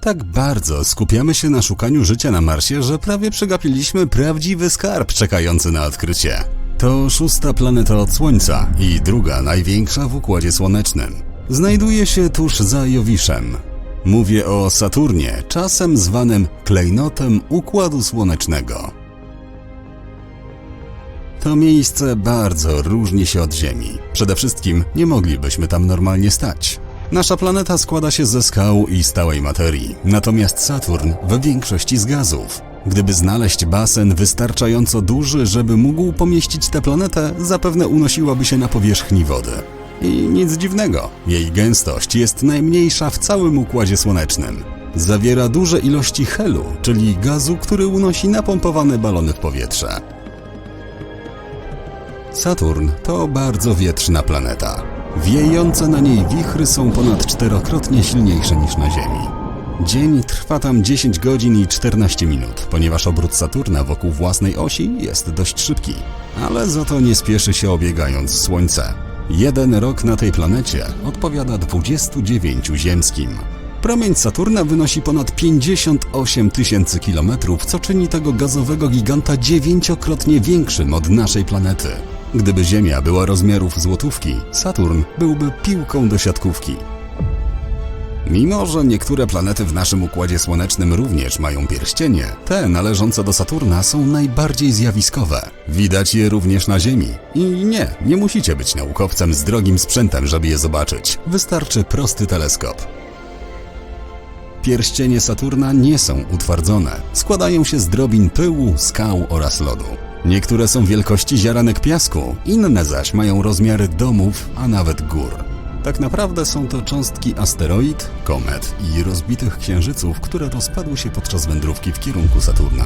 Tak bardzo skupiamy się na szukaniu życia na Marsie, że prawie przegapiliśmy prawdziwy skarb czekający na odkrycie. To szósta planeta od Słońca i druga największa w Układzie Słonecznym. Znajduje się tuż za Jowiszem. Mówię o Saturnie, czasem zwanym klejnotem Układu Słonecznego. To miejsce bardzo różni się od Ziemi. Przede wszystkim nie moglibyśmy tam normalnie stać. Nasza planeta składa się ze skał i stałej materii, natomiast Saturn w większości z gazów. Gdyby znaleźć basen wystarczająco duży, żeby mógł pomieścić tę planetę, zapewne unosiłaby się na powierzchni wody. I nic dziwnego, jej gęstość jest najmniejsza w całym Układzie Słonecznym. Zawiera duże ilości helu, czyli gazu, który unosi napompowane balony w powietrze. Saturn to bardzo wietrzna planeta. Wiejące na niej wichry są ponad czterokrotnie silniejsze niż na Ziemi. Dzień trwa tam 10 godzin i 14 minut, ponieważ obrót Saturna wokół własnej osi jest dość szybki, ale za to nie spieszy się obiegając Słońce. Jeden rok na tej planecie odpowiada 29 ziemskim. Promień Saturna wynosi ponad 58 tysięcy kilometrów, co czyni tego gazowego giganta dziewięciokrotnie większym od naszej planety. Gdyby Ziemia była rozmiarów złotówki, Saturn byłby piłką do siatkówki. Mimo, że niektóre planety w naszym Układzie Słonecznym również mają pierścienie, te należące do Saturna są najbardziej zjawiskowe. Widać je również na Ziemi. I nie, nie musicie być naukowcem z drogim sprzętem, żeby je zobaczyć. Wystarczy prosty teleskop. Pierścienie Saturna nie są utwardzone. Składają się z drobin pyłu, skał oraz lodu. Niektóre są wielkości ziaranek piasku, inne zaś mają rozmiary domów, a nawet gór. Tak naprawdę są to cząstki asteroid, komet i rozbitych księżyców, które rozpadły się podczas wędrówki w kierunku Saturna.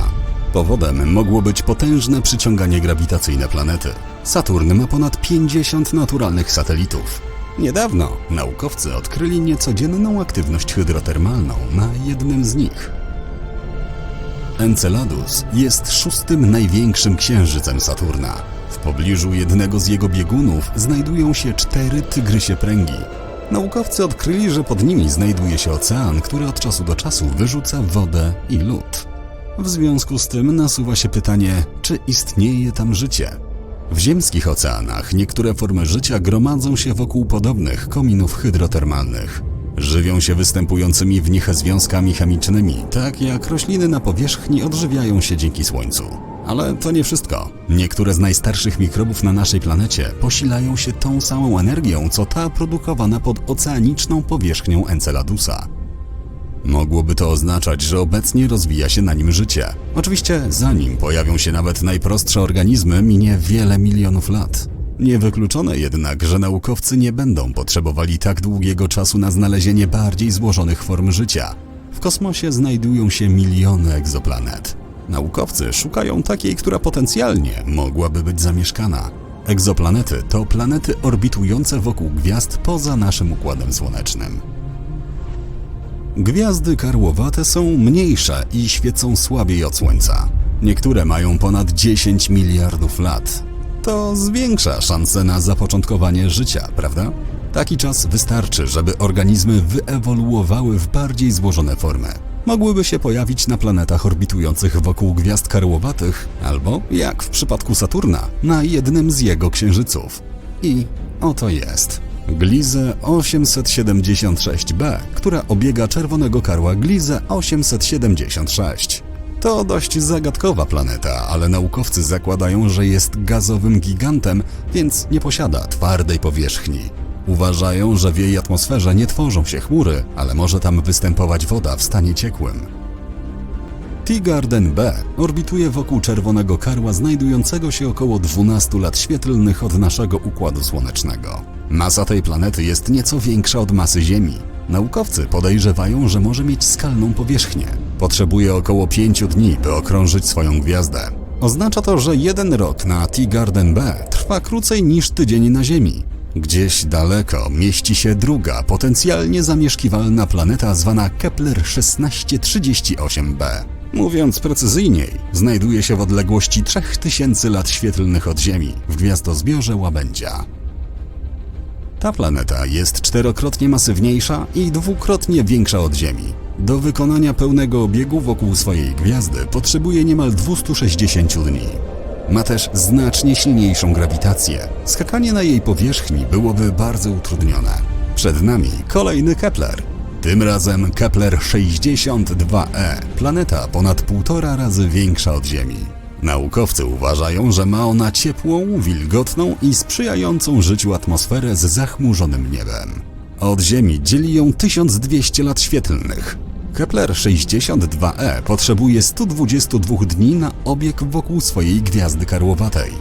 Powodem mogło być potężne przyciąganie grawitacyjne planety. Saturn ma ponad 50 naturalnych satelitów. Niedawno naukowcy odkryli niecodzienną aktywność hydrotermalną na jednym z nich. Enceladus jest szóstym największym księżycem Saturna. W pobliżu jednego z jego biegunów znajdują się cztery tygrysie pręgi. Naukowcy odkryli, że pod nimi znajduje się ocean, który od czasu do czasu wyrzuca wodę i lód. W związku z tym nasuwa się pytanie, czy istnieje tam życie? W ziemskich oceanach niektóre formy życia gromadzą się wokół podobnych kominów hydrotermalnych. Żywią się występującymi w nich związkami chemicznymi, tak jak rośliny na powierzchni odżywiają się dzięki słońcu. Ale to nie wszystko. Niektóre z najstarszych mikrobów na naszej planecie posilają się tą samą energią, co ta produkowana pod oceaniczną powierzchnią Enceladusa. Mogłoby to oznaczać, że obecnie rozwija się na nim życie. Oczywiście, zanim pojawią się nawet najprostsze organizmy, minie wiele milionów lat. Niewykluczone jednak, że naukowcy nie będą potrzebowali tak długiego czasu na znalezienie bardziej złożonych form życia. W kosmosie znajdują się miliony egzoplanet. Naukowcy szukają takiej, która potencjalnie mogłaby być zamieszkana. Egzoplanety to planety orbitujące wokół gwiazd poza naszym układem słonecznym. Gwiazdy karłowate są mniejsze i świecą słabiej od Słońca. Niektóre mają ponad 10 miliardów lat. To zwiększa szanse na zapoczątkowanie życia, prawda? Taki czas wystarczy, żeby organizmy wyewoluowały w bardziej złożone formy. Mogłyby się pojawić na planetach orbitujących wokół gwiazd karłowatych, albo, jak w przypadku Saturna, na jednym z jego księżyców. I oto jest. Glize 876b, która obiega czerwonego karła Glize 876. To dość zagadkowa planeta, ale naukowcy zakładają, że jest gazowym gigantem, więc nie posiada twardej powierzchni. Uważają, że w jej atmosferze nie tworzą się chmury, ale może tam występować woda w stanie ciekłym. T-Garden B orbituje wokół czerwonego karła znajdującego się około 12 lat świetlnych od naszego Układu Słonecznego. Masa tej planety jest nieco większa od masy Ziemi. Naukowcy podejrzewają, że może mieć skalną powierzchnię. Potrzebuje około 5 dni, by okrążyć swoją gwiazdę. Oznacza to, że jeden rok na T-Garden B trwa krócej niż tydzień na Ziemi. Gdzieś daleko mieści się druga, potencjalnie zamieszkiwalna planeta zwana Kepler 1638b. Mówiąc precyzyjniej, znajduje się w odległości 3000 lat świetlnych od Ziemi, w gwiazdozbiorze Łabędzia. Ta planeta jest czterokrotnie masywniejsza i dwukrotnie większa od Ziemi. Do wykonania pełnego obiegu wokół swojej gwiazdy potrzebuje niemal 260 dni. Ma też znacznie silniejszą grawitację. Skakanie na jej powierzchni byłoby bardzo utrudnione. Przed nami kolejny Kepler. Tym razem Kepler 62e, planeta ponad półtora razy większa od Ziemi. Naukowcy uważają, że ma ona ciepłą, wilgotną i sprzyjającą życiu atmosferę z zachmurzonym niebem. Od Ziemi dzieli ją 1200 lat świetlnych. Kepler 62e potrzebuje 122 dni na obieg wokół swojej gwiazdy karłowatej.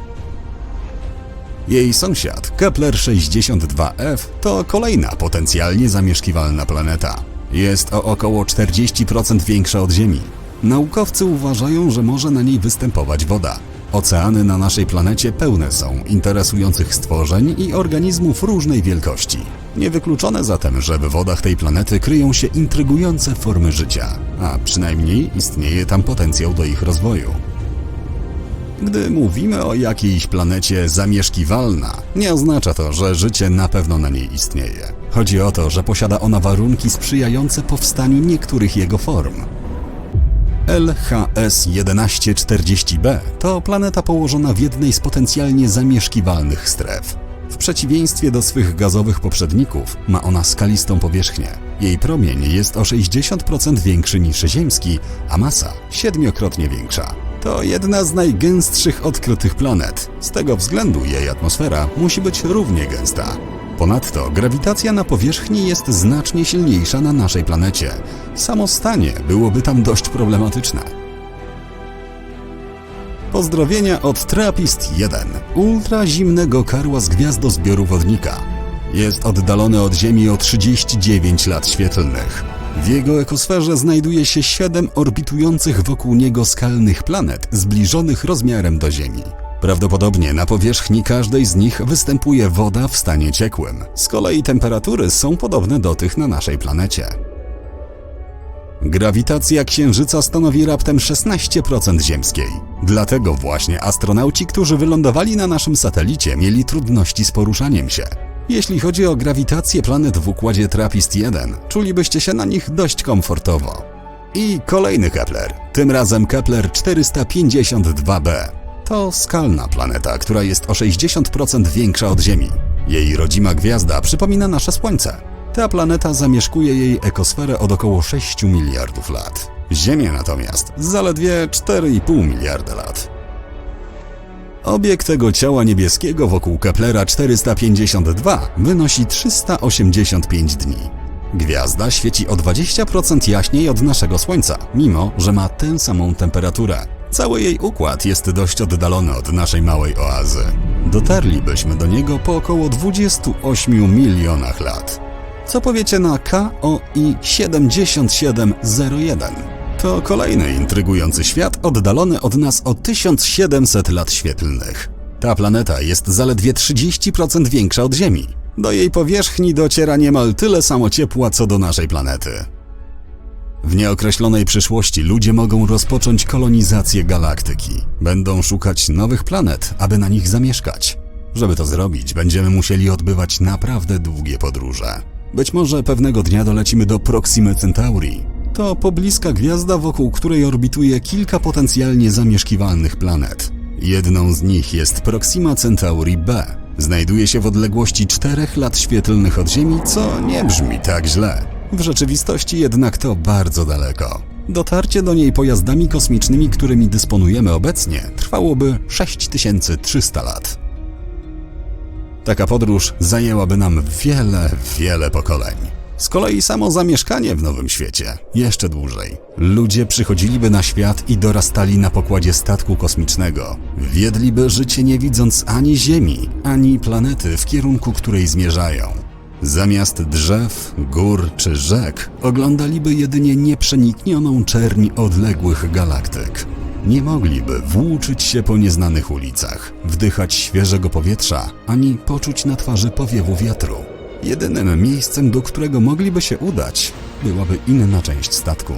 Jej sąsiad, Kepler 62f, to kolejna potencjalnie zamieszkiwalna planeta. Jest o około 40% większa od Ziemi. Naukowcy uważają, że może na niej występować woda. Oceany na naszej planecie pełne są interesujących stworzeń i organizmów różnej wielkości. Niewykluczone zatem, że w wodach tej planety kryją się intrygujące formy życia, a przynajmniej istnieje tam potencjał do ich rozwoju. Gdy mówimy o jakiejś planecie zamieszkiwalna, nie oznacza to, że życie na pewno na niej istnieje. Chodzi o to, że posiada ona warunki sprzyjające powstaniu niektórych jego form. LHS 1140b to planeta położona w jednej z potencjalnie zamieszkiwalnych stref. W przeciwieństwie do swych gazowych poprzedników, ma ona skalistą powierzchnię. Jej promień jest o 60% większy niż ziemski, a masa siedmiokrotnie większa. To jedna z najgęstszych odkrytych planet. Z tego względu jej atmosfera musi być równie gęsta. Ponadto grawitacja na powierzchni jest znacznie silniejsza na naszej planecie. Samo stanie byłoby tam dość problematyczne. Pozdrowienia od Trappist 1, ultrazimnego karła z gwiazdozbioru wodnika. Jest oddalony od Ziemi o 39 lat świetlnych. W jego ekosferze znajduje się 7 orbitujących wokół niego skalnych planet zbliżonych rozmiarem do Ziemi. Prawdopodobnie na powierzchni każdej z nich występuje woda w stanie ciekłym. Z kolei temperatury są podobne do tych na naszej planecie. Grawitacja Księżyca stanowi raptem 16% ziemskiej. Dlatego właśnie astronauci, którzy wylądowali na naszym satelicie, mieli trudności z poruszaniem się. Jeśli chodzi o grawitację planet w układzie TRAPPIST-1, czulibyście się na nich dość komfortowo. I kolejny Kepler, tym razem Kepler 452b. To skalna planeta, która jest o 60% większa od Ziemi. Jej rodzima gwiazda przypomina nasze Słońce. Ta planeta zamieszkuje jej ekosferę od około 6 miliardów lat. Ziemia natomiast zaledwie 4,5 miliarda lat. Obieg tego ciała niebieskiego wokół Keplera 452 wynosi 385 dni. Gwiazda świeci o 20% jaśniej od naszego Słońca, mimo że ma tę samą temperaturę. Cały jej układ jest dość oddalony od naszej małej oazy. Dotarlibyśmy do niego po około 28 milionach lat. Co powiecie na KOI 7701? To kolejny intrygujący świat oddalony od nas o 1700 lat świetlnych. Ta planeta jest zaledwie 30% większa od Ziemi. Do jej powierzchni dociera niemal tyle samo ciepła co do naszej planety. W nieokreślonej przyszłości ludzie mogą rozpocząć kolonizację galaktyki. Będą szukać nowych planet, aby na nich zamieszkać. Żeby to zrobić, będziemy musieli odbywać naprawdę długie podróże. Być może pewnego dnia dolecimy do Proximy Centauri. To pobliska gwiazda, wokół której orbituje kilka potencjalnie zamieszkiwalnych planet. Jedną z nich jest Proxima Centauri b. Znajduje się w odległości 4 lat świetlnych od Ziemi, co nie brzmi tak źle. W rzeczywistości jednak to bardzo daleko. Dotarcie do niej pojazdami kosmicznymi, którymi dysponujemy obecnie, trwałoby 6300 lat. Taka podróż zajęłaby nam wiele, wiele pokoleń. Z kolei samo zamieszkanie w Nowym Świecie jeszcze dłużej. Ludzie przychodziliby na świat i dorastali na pokładzie statku kosmicznego. Wiedliby życie nie widząc ani Ziemi, ani planety, w kierunku której zmierzają. Zamiast drzew, gór czy rzek, oglądaliby jedynie nieprzeniknioną czerni odległych galaktyk. Nie mogliby włóczyć się po nieznanych ulicach, wdychać świeżego powietrza, ani poczuć na twarzy powiewu wiatru. Jedynym miejscem, do którego mogliby się udać, byłaby inna część statku.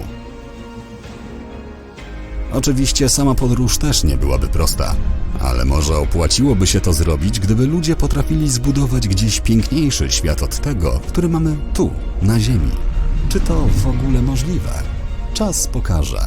Oczywiście sama podróż też nie byłaby prosta, ale może opłaciłoby się to zrobić, gdyby ludzie potrafili zbudować gdzieś piękniejszy świat od tego, który mamy tu, na Ziemi. Czy to w ogóle możliwe? Czas pokaże.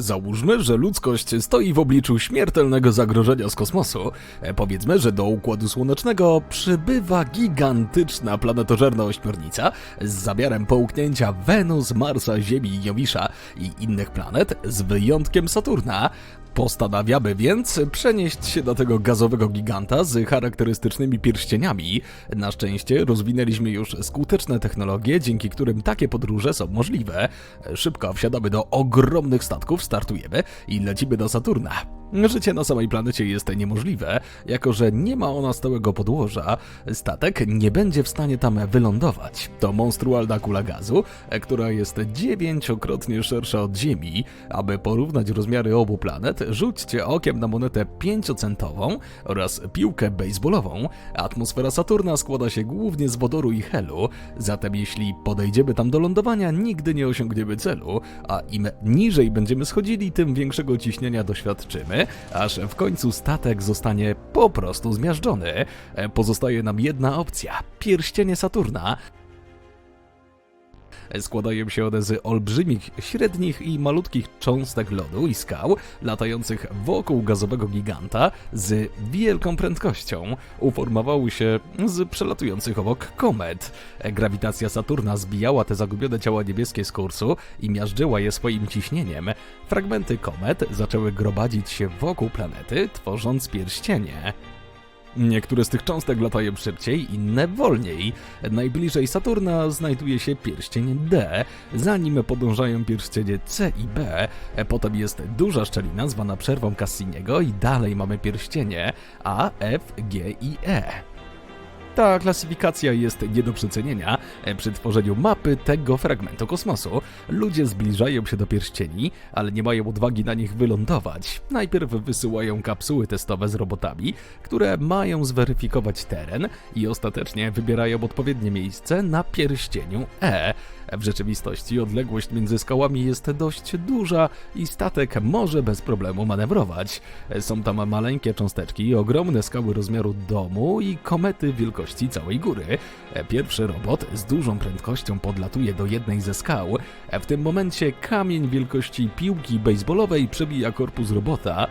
Załóżmy, że ludzkość stoi w obliczu śmiertelnego zagrożenia z kosmosu. E, Powiedzmy, że do Układu Słonecznego przybywa gigantyczna planetożerna ośmiornica z zamiarem połknięcia Wenus, Marsa, Ziemi Jowisza i innych planet, z wyjątkiem Saturna. Postanawiamy więc przenieść się do tego gazowego giganta z charakterystycznymi pierścieniami. Na szczęście rozwinęliśmy już skuteczne technologie, dzięki którym takie podróże są możliwe. Szybko wsiadamy do ogromnych statków, startujemy i lecimy do Saturna. Życie na samej planecie jest niemożliwe, jako że nie ma ona stałego podłoża. Statek nie będzie w stanie tam wylądować. To monstrualna kula gazu, która jest dziewięciokrotnie szersza od Ziemi. Aby porównać rozmiary obu planet, rzućcie okiem na monetę 5-centową oraz piłkę baseballową. Atmosfera Saturna składa się głównie z wodoru i helu, zatem jeśli podejdziemy tam do lądowania, nigdy nie osiągniemy celu, a im niżej będziemy schodzili, tym większego ciśnienia doświadczymy, aż w końcu statek zostanie po prostu zmiażdżony. E, Pozostaje nam jedna opcja: pierścienie Saturna. Składają się one z olbrzymich, średnich i malutkich cząstek lodu i skał, latających wokół gazowego giganta z wielką prędkością. Uformowały się z przelatujących obok komet. Grawitacja Saturna zbijała te zagubione ciała niebieskie z kursu i miażdżyła je swoim ciśnieniem. Fragmenty komet zaczęły gromadzić się wokół planety, tworząc pierścienie. Niektóre z tych cząstek latają szybciej, inne wolniej. Najbliżej Saturna znajduje się pierścień D, za nim podążają pierścienie C i B, potem jest duża szczelina zwana przerwą Cassiniego i dalej mamy pierścienie A, F, G i E. Ta klasyfikacja jest nie do przecenienia. Przy tworzeniu mapy tego fragmentu kosmosu ludzie zbliżają się do pierścieni, ale nie mają odwagi na nich wylądować. Najpierw wysyłają kapsuły testowe z robotami, które mają zweryfikować teren i ostatecznie wybierają odpowiednie miejsce na pierścieniu E. W rzeczywistości odległość między skałami jest dość duża i statek może bez problemu manewrować. Są tam maleńkie cząsteczki, ogromne skały rozmiaru domu i komety wielkości całej góry. Pierwszy robot z dużą prędkością podlatuje do jednej ze skał. W tym momencie kamień wielkości piłki baseballowej przebija korpus robota.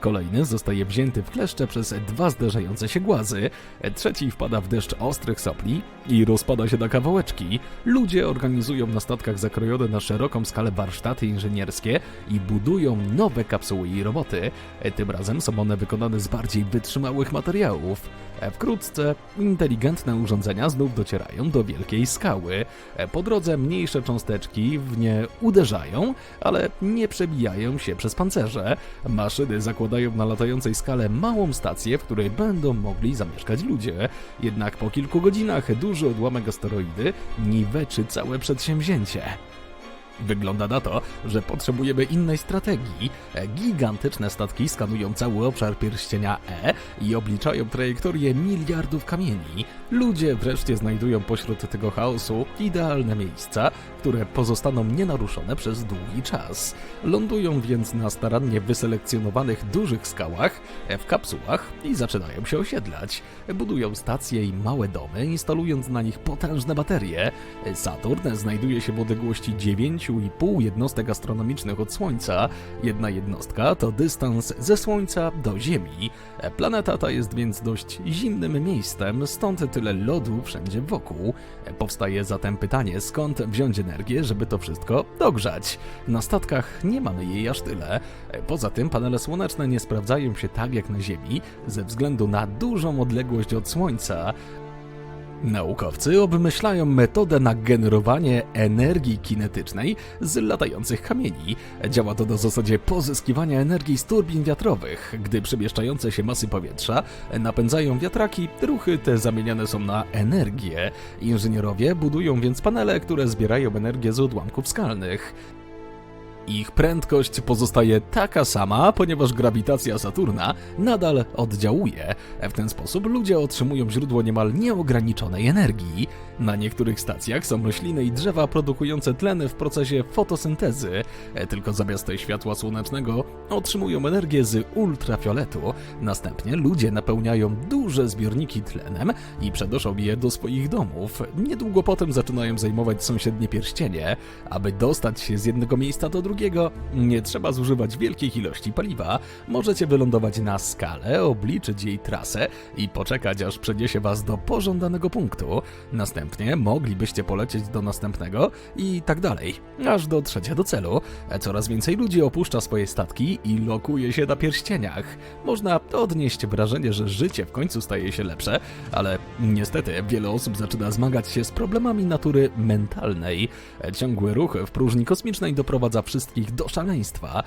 Kolejny zostaje wzięty w kleszcze przez dwa zderzające się głazy. Trzeci wpada w deszcz ostrych sopli i rozpada się na kawałeczki. Ludzie organizują na statkach zakrojone na szeroką skalę warsztaty inżynierskie i budują nowe kapsuły i roboty. Tym razem są one wykonane z bardziej wytrzymałych materiałów. Wkrótce inteligentne urządzenia znów docierają do wielkiej skały. Po drodze mniejsze cząsteczki w nie uderzają, ale nie przebijają się przez pancerze. Maszyny zakładają na latającej skale małą stację, w której będą mogli zamieszkać ludzie. Jednak po kilku godzinach duży odłamek asteroidy niweczy całe przedsięwzięcie. Wygląda na to, że potrzebujemy innej strategii. Gigantyczne statki skanują cały obszar pierścienia E i obliczają trajektorię miliardów kamieni. Ludzie wreszcie znajdują pośród tego chaosu idealne miejsca, które pozostaną nienaruszone przez długi czas. Lądują więc na starannie wyselekcjonowanych dużych skałach, w kapsułach i zaczynają się osiedlać. Budują stacje i małe domy, instalując na nich potężne baterie. Saturn znajduje się w odległości 9,5 jednostek astronomicznych od Słońca. Jedna jednostka to dystans ze Słońca do Ziemi. Planeta ta jest więc dość zimnym miejscem, stąd tyle lodu wszędzie wokół. Powstaje zatem pytanie, skąd wziąć energię, żeby to wszystko dogrzać. Na statkach nie mamy jej aż tyle. Poza tym panele słoneczne nie sprawdzają się tak jak na Ziemi, ze względu na dużą odległość od Słońca. Naukowcy obmyślają metodę na generowanie energii kinetycznej z latających kamieni. Działa to na zasadzie pozyskiwania energii z turbin wiatrowych. Gdy przemieszczające się masy powietrza napędzają wiatraki, ruchy te zamieniane są na energię. Inżynierowie budują więc panele, które zbierają energię z odłamków skalnych. Ich prędkość pozostaje taka sama, ponieważ grawitacja Saturna nadal oddziałuje. W ten sposób ludzie otrzymują źródło niemal nieograniczonej energii. Na niektórych stacjach są rośliny i drzewa produkujące tlen w procesie fotosyntezy, tylko zamiast światła słonecznego otrzymują energię z ultrafioletu. Następnie ludzie napełniają duże zbiorniki tlenem i przenoszą je do swoich domów. Niedługo potem zaczynają zajmować sąsiednie pierścienie. Aby dostać się z jednego miejsca do drugiego, nie trzeba zużywać wielkich ilości paliwa. Możecie wylądować na skale, obliczyć jej trasę i poczekać, aż przeniesie was do pożądanego punktu. Następnie moglibyście polecieć do następnego i tak dalej, aż dotrzecie do celu. Coraz więcej ludzi opuszcza swoje statki i lokuje się na pierścieniach. Można odnieść wrażenie, że życie w końcu staje się lepsze, ale niestety wiele osób zaczyna zmagać się z problemami natury mentalnej. Ciągły ruch w próżni kosmicznej doprowadza wszystkich do szaleństwa.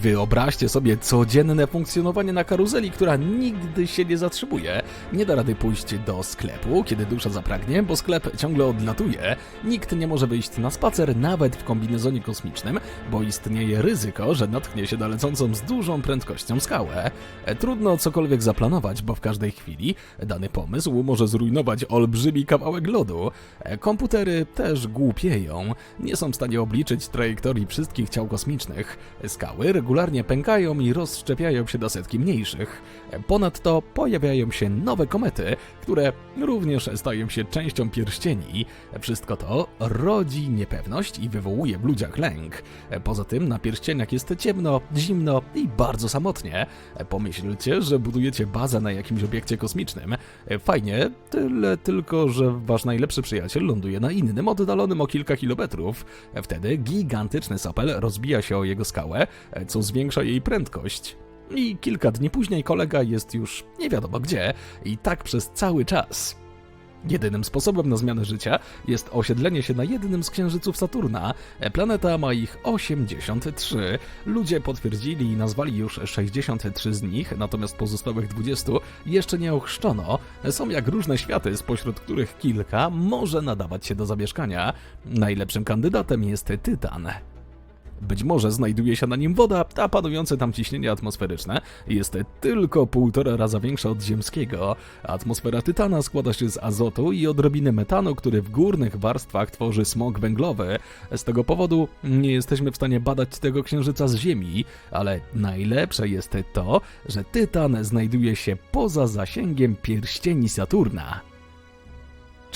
Wyobraźcie sobie codzienne funkcjonowanie na karuzeli, która nigdy się nie zatrzymuje. Nie da rady pójść do sklepu, kiedy dusza zapragnie, bo sklep ciągle odlatuje. Nikt nie może wyjść na spacer, nawet w kombinezonie kosmicznym, bo istnieje ryzyko, że natknie się na lecącą z dużą prędkością skałę. E, Trudno cokolwiek zaplanować, bo w każdej chwili dany pomysł może zrujnować olbrzymi kawałek lodu. E, Komputery też głupieją. Nie są w stanie obliczyć trajektorii wszystkich ciał kosmicznych. Skały regularnie pękają i rozszczepiają się do setki mniejszych. Ponadto pojawiają się nowe komety, które również stają się częścią pierścieni. Wszystko to rodzi niepewność i wywołuje w ludziach lęk. Poza tym na pierścieniach jest ciemno, zimno i bardzo samotnie. Pomyślcie, że budujecie bazę na jakimś obiekcie kosmicznym. Fajnie, tyle tylko, że wasz najlepszy przyjaciel ląduje na innym, oddalonym o kilka kilometrów. Wtedy gigantyczny sopel rozbija się o jego skałę, co zwiększa jej prędkość. I kilka dni później kolega jest już nie wiadomo gdzie i tak przez cały czas. Jedynym sposobem na zmianę życia jest osiedlenie się na jednym z księżyców Saturna. Planeta ma ich 83. Ludzie potwierdzili i nazwali już 63 z nich, natomiast pozostałych 20 jeszcze nie ochrzczono. Są jak różne światy, spośród których kilka może nadawać się do zamieszkania. Najlepszym kandydatem jest Tytan. Być może znajduje się na nim woda, a panujące tam ciśnienie atmosferyczne jest tylko półtora raza większe od ziemskiego. Atmosfera Tytana składa się z azotu i odrobiny metanu, który w górnych warstwach tworzy smog węglowy. Z tego powodu nie jesteśmy w stanie badać tego księżyca z Ziemi, ale najlepsze jest to, że Tytan znajduje się poza zasięgiem pierścieni Saturna.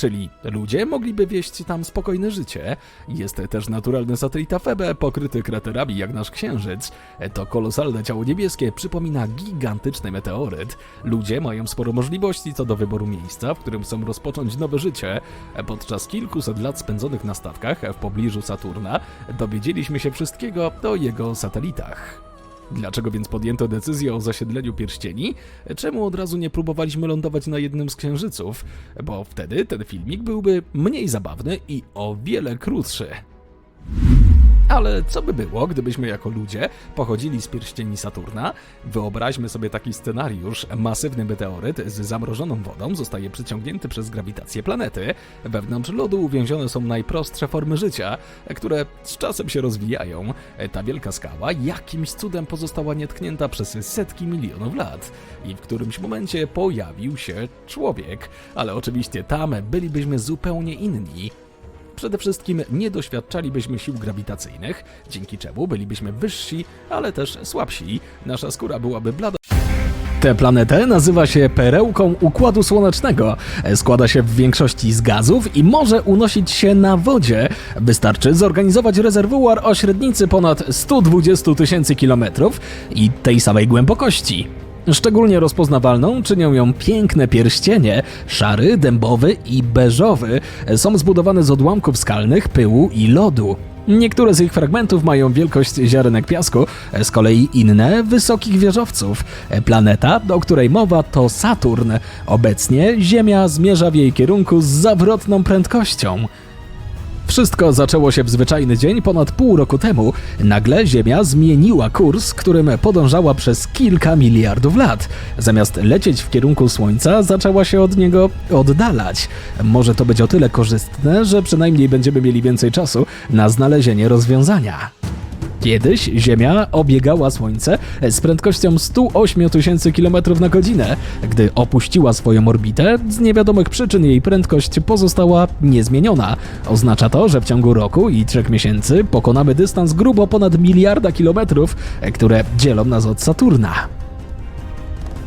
Czyli ludzie mogliby wieść tam spokojne życie. Jest też naturalny satelita Febe, pokryty kraterami jak nasz księżyc. To kolosalne ciało niebieskie przypomina gigantyczny meteoryt. Ludzie mają sporo możliwości co do wyboru miejsca, w którym chcą rozpocząć nowe życie. Podczas kilkuset lat spędzonych na statkach w pobliżu Saturna dowiedzieliśmy się wszystkiego o jego satelitach. Dlaczego więc podjęto decyzję o zasiedleniu pierścieni? Czemu od razu nie próbowaliśmy lądować na jednym z księżyców? Bo wtedy ten filmik byłby mniej zabawny i o wiele krótszy. Ale co by było, gdybyśmy jako ludzie pochodzili z pierścieni Saturna? Wyobraźmy sobie taki scenariusz. Masywny meteoryt z zamrożoną wodą zostaje przyciągnięty przez grawitację planety. Wewnątrz lodu uwięzione są najprostsze formy życia, które z czasem się rozwijają. Ta wielka skała jakimś cudem pozostała nietknięta przez setki milionów lat. I w którymś momencie pojawił się człowiek. Ale oczywiście tam bylibyśmy zupełnie inni. Przede wszystkim nie doświadczalibyśmy sił grawitacyjnych, dzięki czemu bylibyśmy wyżsi, ale też słabsi. Nasza skóra byłaby blada. Tę planetę nazywa się perełką Układu Słonecznego. Składa się w większości z gazów i może unosić się na wodzie. Wystarczy zorganizować rezerwuar o średnicy ponad 120 tysięcy kilometrów i tej samej głębokości. Szczególnie rozpoznawalną czynią ją piękne pierścienie, szary, dębowy i beżowy. Są zbudowane z odłamków skalnych, pyłu i lodu. Niektóre z ich fragmentów mają wielkość ziarenek piasku, z kolei inne wysokich wieżowców. Planeta, o której mowa, to Saturn. Obecnie Ziemia zmierza w jej kierunku z zawrotną prędkością. Wszystko zaczęło się w zwyczajny dzień ponad pół roku temu. Nagle Ziemia zmieniła kurs, którym podążała przez kilka miliardów lat. Zamiast lecieć w kierunku Słońca, zaczęła się od niego oddalać. Może to być o tyle korzystne, że przynajmniej będziemy mieli więcej czasu na znalezienie rozwiązania. Kiedyś Ziemia obiegała Słońce z prędkością 108 tysięcy km na godzinę. Gdy opuściła swoją orbitę, z niewiadomych przyczyn jej prędkość pozostała niezmieniona. Oznacza to, że w ciągu roku i trzech miesięcy pokonamy dystans grubo ponad miliarda kilometrów, które dzielą nas od Saturna.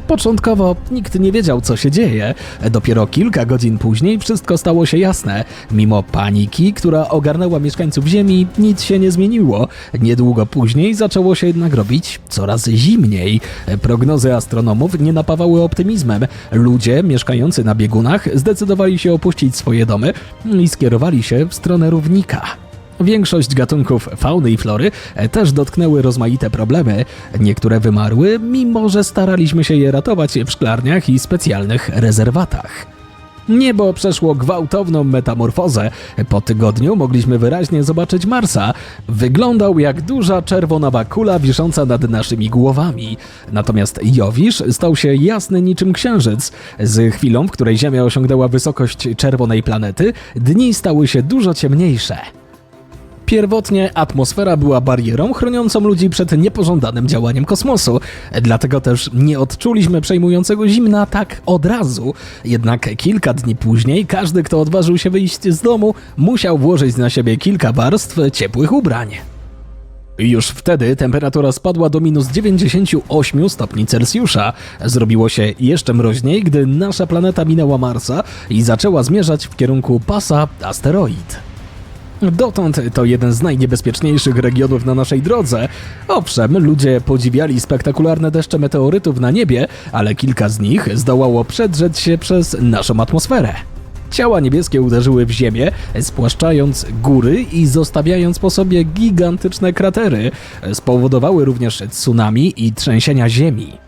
Początkowo nikt nie wiedział, co się dzieje. Dopiero kilka godzin później wszystko stało się jasne. Mimo paniki, która ogarnęła mieszkańców Ziemi, nic się nie zmieniło. Niedługo później zaczęło się jednak robić coraz zimniej. Prognozy astronomów nie napawały optymizmem. Ludzie mieszkający na biegunach zdecydowali się opuścić swoje domy i skierowali się w stronę równika. Większość gatunków fauny i flory e, też dotknęły rozmaite problemy. Niektóre wymarły, mimo że staraliśmy się je ratować w szklarniach i specjalnych rezerwatach. Niebo przeszło gwałtowną metamorfozę. Po tygodniu mogliśmy wyraźnie zobaczyć Marsa. Wyglądał jak duża czerwonawa kula wisząca nad naszymi głowami. Natomiast Jowisz stał się jasny niczym księżyc. Z chwilą, w której Ziemia osiągnęła wysokość czerwonej planety, dni stały się dużo ciemniejsze. Pierwotnie atmosfera była barierą chroniącą ludzi przed niepożądanym działaniem kosmosu, dlatego też nie odczuliśmy przejmującego zimna tak od razu. Jednak kilka dni później każdy, kto odważył się wyjść z domu, musiał włożyć na siebie kilka warstw ciepłych ubrań. Już wtedy temperatura spadła do minus 98 stopni Celsjusza. Zrobiło się jeszcze mroźniej, gdy nasza planeta minęła Marsa i zaczęła zmierzać w kierunku pasa asteroid. Dotąd to jeden z najniebezpieczniejszych regionów na naszej drodze. Owszem, ludzie podziwiali spektakularne deszcze meteorytów na niebie, ale kilka z nich zdołało przedrzeć się przez naszą atmosferę. Ciała niebieskie uderzyły w ziemię, spłaszczając góry i zostawiając po sobie gigantyczne kratery. Spowodowały również tsunami i trzęsienia ziemi.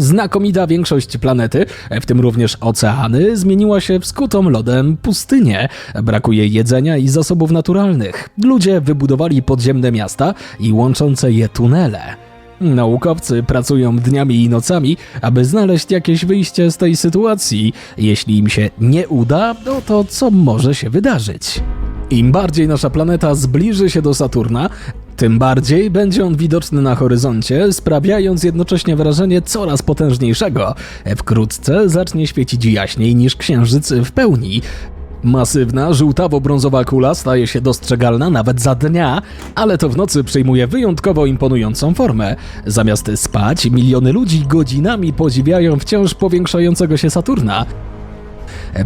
Znakomita większość planety, w tym również oceany, zmieniła się w skutą lodem pustynię. Brakuje jedzenia i zasobów naturalnych. Ludzie wybudowali podziemne miasta i łączące je tunele. Naukowcy pracują dniami i nocami, aby znaleźć jakieś wyjście z tej sytuacji. Jeśli im się nie uda, no to co może się wydarzyć? Im bardziej nasza planeta zbliży się do Saturna, tym bardziej będzie on widoczny na horyzoncie, sprawiając jednocześnie wrażenie coraz potężniejszego. Wkrótce zacznie świecić jaśniej niż księżyc w pełni. Masywna, żółtawo-brązowa kula staje się dostrzegalna nawet za dnia, ale to w nocy przyjmuje wyjątkowo imponującą formę. Zamiast spać, miliony ludzi godzinami podziwiają wciąż powiększającego się Saturna.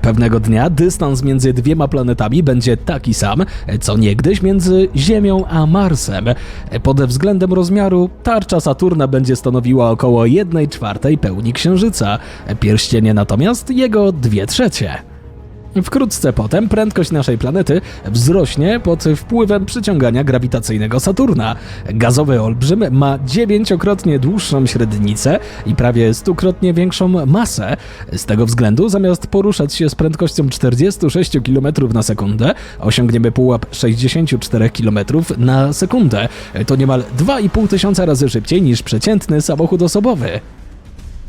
Pewnego dnia dystans między dwiema planetami będzie taki sam, co niegdyś między Ziemią a Marsem. Pod względem rozmiaru tarcza Saturna będzie stanowiła około 1 czwartej pełni Księżyca, pierścienie natomiast jego 2 trzecie. Wkrótce potem prędkość naszej planety wzrośnie pod wpływem przyciągania grawitacyjnego Saturna. Gazowy olbrzym ma dziewięciokrotnie dłuższą średnicę i prawie stukrotnie większą masę. Z tego względu zamiast poruszać się z prędkością 46 km na sekundę, osiągniemy pułap 64 km na sekundę. To niemal 2,5 tysiąca razy szybciej niż przeciętny samochód osobowy.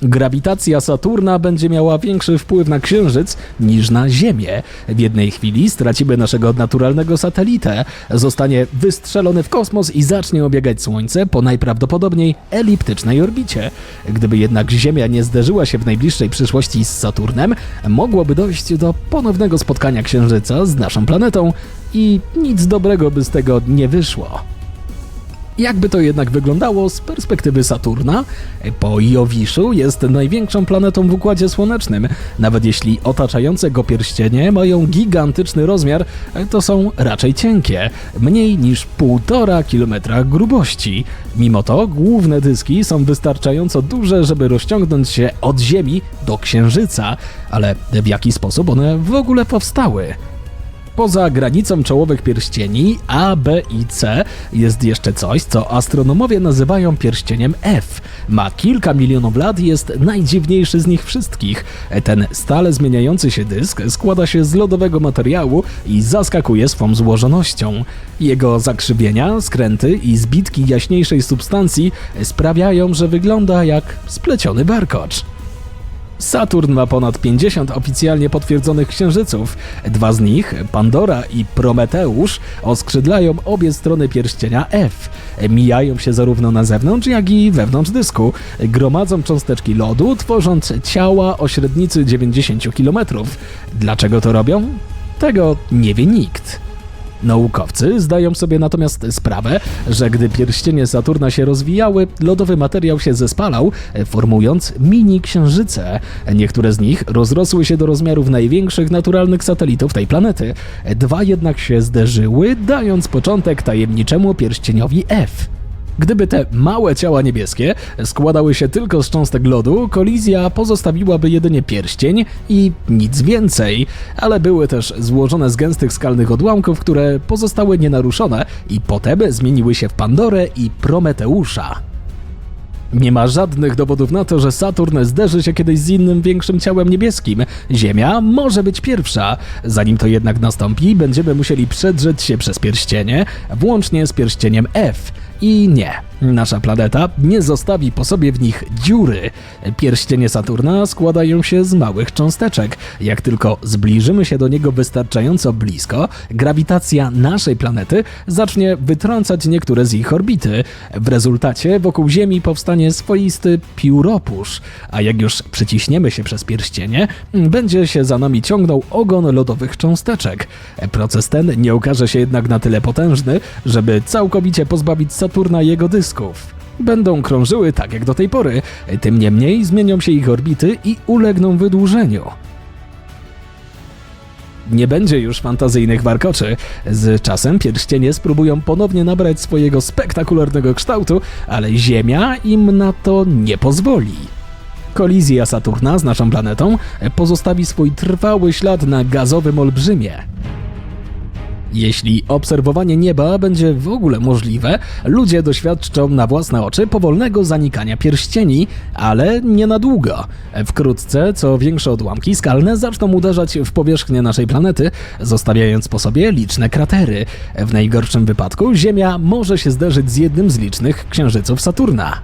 Grawitacja Saturna będzie miała większy wpływ na Księżyc niż na Ziemię. W jednej chwili stracimy naszego naturalnego satelitę, zostanie wystrzelony w kosmos i zacznie obiegać Słońce po najprawdopodobniej eliptycznej orbicie. Gdyby jednak Ziemia nie zderzyła się w najbliższej przyszłości z Saturnem, mogłoby dojść do ponownego spotkania Księżyca z naszą planetą i nic dobrego by z tego nie wyszło. Jakby to jednak wyglądało z perspektywy Saturna? Po Jowiszu jest największą planetą w Układzie Słonecznym. Nawet jeśli otaczające go pierścienie mają gigantyczny rozmiar, to są raczej cienkie, mniej niż 1,5 kilometra grubości. Mimo to główne dyski są wystarczająco duże, żeby rozciągnąć się od Ziemi do Księżyca, ale w jaki sposób one w ogóle powstały? Poza granicą czołowych pierścieni A, B i C jest jeszcze coś, co astronomowie nazywają pierścieniem F. Ma kilka milionów lat i jest najdziwniejszy z nich wszystkich. Ten stale zmieniający się dysk składa się z lodowego materiału i zaskakuje swą złożonością. Jego zakrzywienia, skręty i zbitki jaśniejszej substancji sprawiają, że wygląda jak spleciony warkocz. Saturn ma ponad 50 oficjalnie potwierdzonych księżyców. Dwa z nich, Pandora i Prometeusz, oskrzydlają obie strony pierścienia F. Mijają się zarówno na zewnątrz, jak i wewnątrz dysku. Gromadzą cząsteczki lodu, tworząc ciała o średnicy 90 km. Dlaczego to robią? Tego nie wie nikt. Naukowcy zdają sobie natomiast sprawę, że gdy pierścienie Saturna się rozwijały, lodowy materiał się zespalał, formując mini księżyce. Niektóre z nich rozrosły się do rozmiarów największych naturalnych satelitów tej planety. Dwa jednak się zderzyły, dając początek tajemniczemu pierścieniowi F. Gdyby te małe ciała niebieskie składały się tylko z cząstek lodu, kolizja pozostawiłaby jedynie pierścień i nic więcej, ale były też złożone z gęstych skalnych odłamków, które pozostały nienaruszone i potem zmieniły się w Pandorę i Prometeusza. Nie ma żadnych dowodów na to, że Saturn zderzy się kiedyś z innym większym ciałem niebieskim. Ziemia może być pierwsza. Zanim to jednak nastąpi, będziemy musieli przedrzeć się przez pierścienie, włącznie z pierścieniem F. I nie, nasza planeta nie zostawi po sobie w nich dziury. Pierścienie Saturna składają się z małych cząsteczek. Jak tylko zbliżymy się do niego wystarczająco blisko, grawitacja naszej planety zacznie wytrącać niektóre z ich orbity. W rezultacie wokół Ziemi powstanie swoisty pióropusz, a jak już przyciśniemy się przez pierścienie, będzie się za nami ciągnął ogon lodowych cząsteczek. Proces ten nie okaże się jednak na tyle potężny, żeby całkowicie pozbawić Saturna jego Będą krążyły tak jak do tej pory, tym niemniej zmienią się ich orbity i ulegną wydłużeniu. Nie będzie już fantazyjnych warkoczy. Z czasem pierścienie spróbują ponownie nabrać swojego spektakularnego kształtu, ale Ziemia im na to nie pozwoli. Kolizja Saturna z naszą planetą pozostawi swój trwały ślad na gazowym olbrzymie. Jeśli obserwowanie nieba będzie w ogóle możliwe, ludzie doświadczą na własne oczy powolnego zanikania pierścieni, ale nie na długo. Wkrótce co większe odłamki skalne zaczną uderzać w powierzchnię naszej planety, zostawiając po sobie liczne kratery. W najgorszym wypadku Ziemia może się zderzyć z jednym z licznych księżyców Saturna.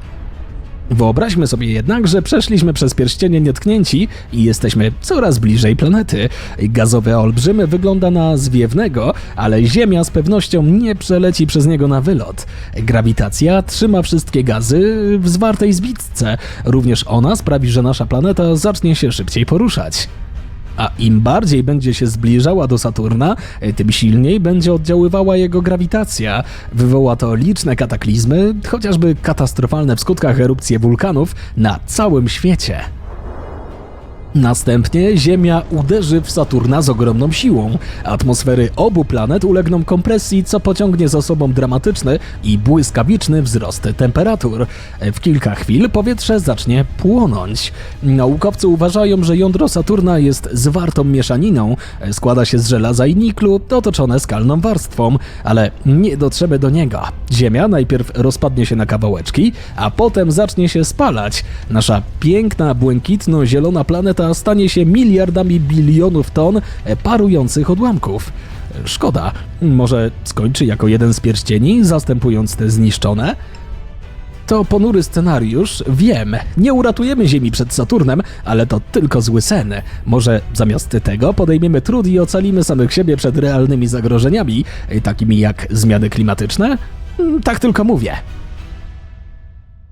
Wyobraźmy sobie jednak, że przeszliśmy przez pierścienie nietknięci i jesteśmy coraz bliżej planety. Gazowy olbrzymy wygląda na zwiewnego, ale Ziemia z pewnością nie przeleci przez niego na wylot. Grawitacja trzyma wszystkie gazy w zwartej zbitce. Również ona sprawi, że nasza planeta zacznie się szybciej poruszać. A im bardziej będzie się zbliżała do Saturna, tym silniej będzie oddziaływała jego grawitacja. Wywoła to liczne kataklizmy, chociażby katastrofalne w skutkach erupcje wulkanów na całym świecie. Następnie Ziemia uderzy w Saturna z ogromną siłą. Atmosfery obu planet ulegną kompresji, co pociągnie za sobą dramatyczny i błyskawiczny wzrost temperatur. W kilka chwil powietrze zacznie płonąć. Naukowcy uważają, że jądro Saturna jest zwartą mieszaniną, składa się z żelaza i niklu, otoczone skalną warstwą, ale nie dotrzemy do niego. Ziemia najpierw rozpadnie się na kawałeczki, a potem zacznie się spalać. Nasza piękna, błękitno-zielona planeta stanie się miliardami bilionów ton parujących odłamków. Szkoda, może skończy jako jeden z pierścieni, zastępując te zniszczone? To ponury scenariusz, wiem. Nie uratujemy Ziemi przed Saturnem, ale to tylko zły sen. Może zamiast tego podejmiemy trud i ocalimy samych siebie przed realnymi zagrożeniami, takimi jak zmiany klimatyczne? Mm, Tak tylko mówię.